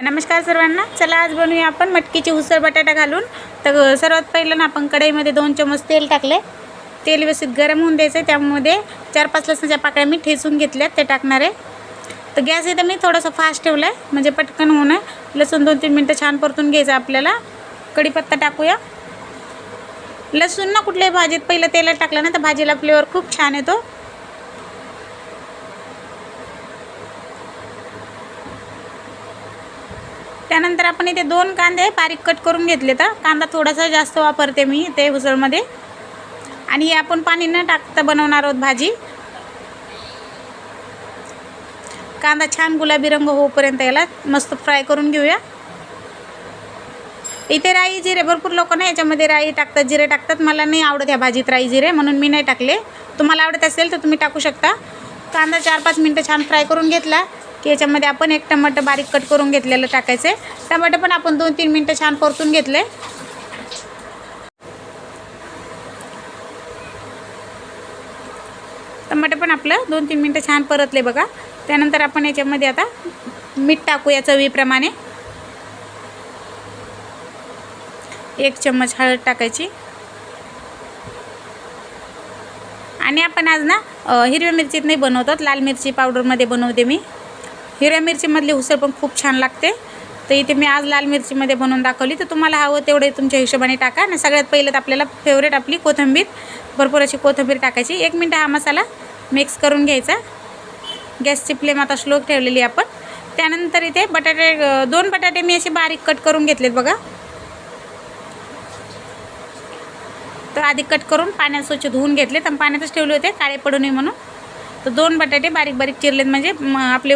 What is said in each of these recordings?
नमस्कार सर्वांना. चला आज बनवूया आपण मटकीची उसळ बटाटा घालून. तर सर्वात पहिलं ना आपण कढईमध्ये दोन चमच तेल टाकले तेल व्यवस्थित गरम होऊन द्यायचं त्यामध्ये चार पाच लसणाच्या पाकळ्या मी ठेचून घेतल्यात. ते टाकणार आहे. तर गॅस इथं मी थोडंसं फास्ट ठेवलं आहे म्हणजे पटकन होणं लसूण दोन तीन मिनटं छान परतून घ्यायचं आपल्याला. कढीपत्ता टाकूया. लसूण ना कुठल्याही भाजीत पहिलं तेलात टाकलं ना तर भाजीला फ्लेवर खूप छान येतो. त्यानंतर आपण इथे दोन कांदे बारीक कट करून घेतले तर कांदा थोडासा जास्त वापरते मी ते उसळमध्ये. आणि हे आपण पाणी न टाकता बनवणार आहोत भाजी. कांदा छान गुलाबी रंग होऊपर्यंत याला मस्त फ्राय करून घेऊया. इथे राई जिरे भरपूर लोक ना याच्यामध्ये राई टाकतात जिरे टाकतात. मला नाही आवडत ह्या भाजीत राई जिरे म्हणून मी नाही टाकले. तुम्हाला आवडत असेल तर तुम्ही टाकू शकता. कांदा चार पाच मिनटं छान फ्राय करून घेतला. की याच्यामध्ये आपण एक टमाटर बारीक कट करून घेतलेलं टाकायचं आहे टमाटर पण आपण दोन तीन मिनटं छान परतून घेतले टमाटर पण आपलं दोन तीन मिनटं छान परतले बघा. त्यानंतर आपण याच्यामध्ये आता मीठ टाकूया चवीप्रमाणे. एक चम्मच हळद टाकायची. आणि आपण आज ना हिरव्या मिरचीत नाही बनवतात लाल मिरची पावडरमध्ये बनवते मी. हिरव्या मिरचीमधली उसळ पण खूप छान लागते. तर इथे मी आज लाल मिरचीमध्ये बनवून दाखवली. तर तुम्हाला हवं तेवढे तुमच्या हिशोबाने टाका. आणि सगळ्यात पहिलं तर आपल्याला फेवरेट आपली कोथिंबीर. भरपूर अशी कोथिंबीर टाकायची. एक मिनटं हा मसाला मिक्स करून घ्यायचा. गॅसची फ्लेम आता स्लो ठेवलेली आपण. त्यानंतर इथे बटाटे दोन बटाटे मी असे बारीक कट करून घेतलेत बघा. तर आधी कट करून पाण्यात स्वच्छ धुवून घेतले तर पाण्यातच ठेवले होते. काळे पडू नये म्हणून. तर दोन बटाटे बारीक बारीक चिरलेत. म्हणजे आपले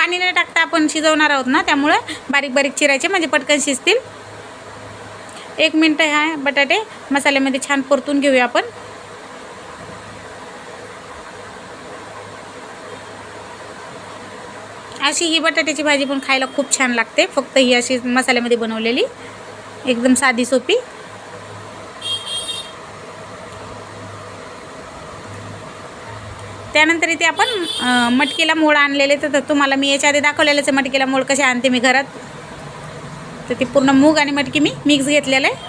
पाणी न टाकता आपण शिजवणार आहोत ना त्यामुळे बारीक बारीक चिरायचे म्हणजे पटकन शिजतील. एक मिनटं ह्या बटाटे मसाल्यामध्ये छान परतून घेऊया आपण. अशी ही बटाट्याची भाजी पण खायला खूप छान लागते फक्त ही अशी मसाल्यामध्ये बनवलेली. एकदम साधी सोपी. त्यानंतर इथे आपण मटकीला मोड आणलेले तर तुम्हाला मी याच्या आधी दाखवलेलंच आहे मटकीला मोड कसे आणते मी घरात. तर ते पूर्ण मूग आणि मटकी मी मिक्स घेतलेलं आहे.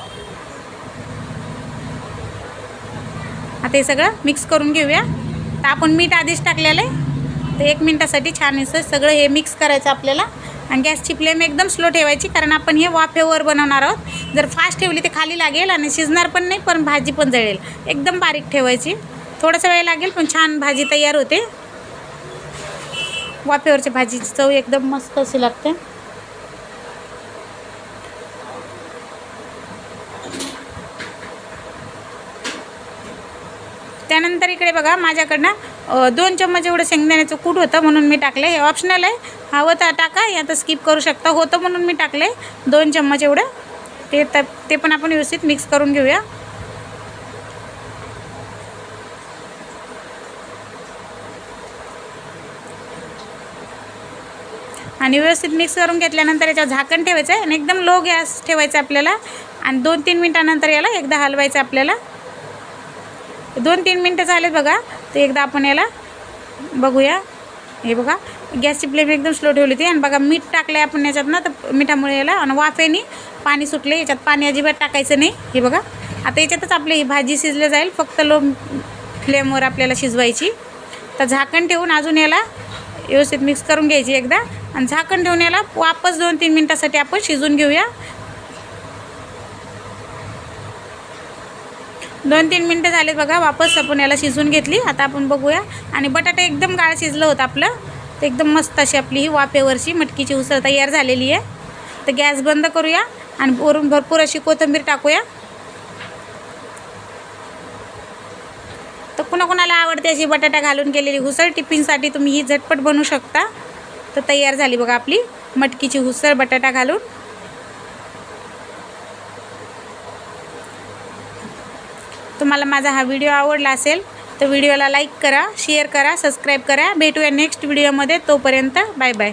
आता हे सगळं मिक्स करून घेऊया. तर आपण मीठ आधीच टाकलेलं आहे. तर एक मिनटासाठी छान असं सगळं हे मिक्स करायचं आपल्याला. आणि गॅसची फ्लेम एकदम स्लो ठेवायची कारण आपण हे वाफेवर बनवणार आहोत. जर फास्ट ठेवली ते खाली लागेल आणि शिजणार पण नाही पण भाजी पण जळेल. एकदम बारीक ठेवायची. थोडासा वेळ लागेल पण छान भाजी तयार होते. वाफेवरची भाजीची चव एकदम मस्त अशी लागते. त्यानंतर इकडे बघा माझ्याकडनं दोन चम्मच एवढं शेंगदाण्याचं कूट होतं म्हणून मी टाकलं. हे ऑप्शनल आहे. हवं तर टाका या तर स्किप करू शकता. होतं म्हणून मी टाकले दोन चम्मच एवढं. ते तर ते पण आपण व्यवस्थित मिक्स करून घेऊया. आणि व्यवस्थित मिक्स करून घेतल्यानंतर याच्यावर झाकण ठेवायचं आहे. आणि एकदम लो गॅस ठेवायचा आपल्याला. आणि दोन तीन मिनटानंतर याला एकदा हलवायचं आपल्याला. दोन तीन मिनटं झालेत बघा. तर एकदा आपण याला बघूया. हे बघा. गॅसची फ्लेम एकदम स्लो ठेवली होती. आणि बघा मीठ टाकलं आहे आपण याच्यात ना तर मिठामुळे याला. आणि वाफेने पाणी सुटले याच्यात पाणी अजिबात टाकायचं नाही. हे बघा. आता याच्यातच आपली ही भाजी शिजली जाईल. फक्त लो फ्लेमवर आपल्याला शिजवायची. तर झाकण ठेवून अजून याला व्यवस्थित मिक्स करून घ्यायची एकदा. आणि झाकण ठेवून याला वापस दोन तीन मिनटासाठी आपण शिजून घेऊया. दोन तीन मिनटं झालेत बघा वापस आपण याला शिजवून घेतली. आता आपण बघूया. आणि बटाटा एकदम गाळ शिजलं होतं आपलं. तर एकदम मस्त अशी आपली ही वाफेवरची मटकीची उसळ तयार झालेली आहे. तर गॅस बंद करूया आणि वरून भरपूर अशी कोथिंबीर टाकूया. तर कुणाकुणाला आवडते अशी बटाटा घालून केलेली उसळ टिफिनसाठी तुम्ही ही झटपट बनवू शकता. तर तयार झाली बघा आपली मटकीची हुसळ बटाटा घालून. तुम्हाला माझा हा व्हिडिओ आवडला असेल तर व्हिडिओला लाईक करा शेअर करा सबस्क्राईब करा. भेटूया नेक्स्ट व्हिडिओमध्ये. तोपर्यंत बाय बाय.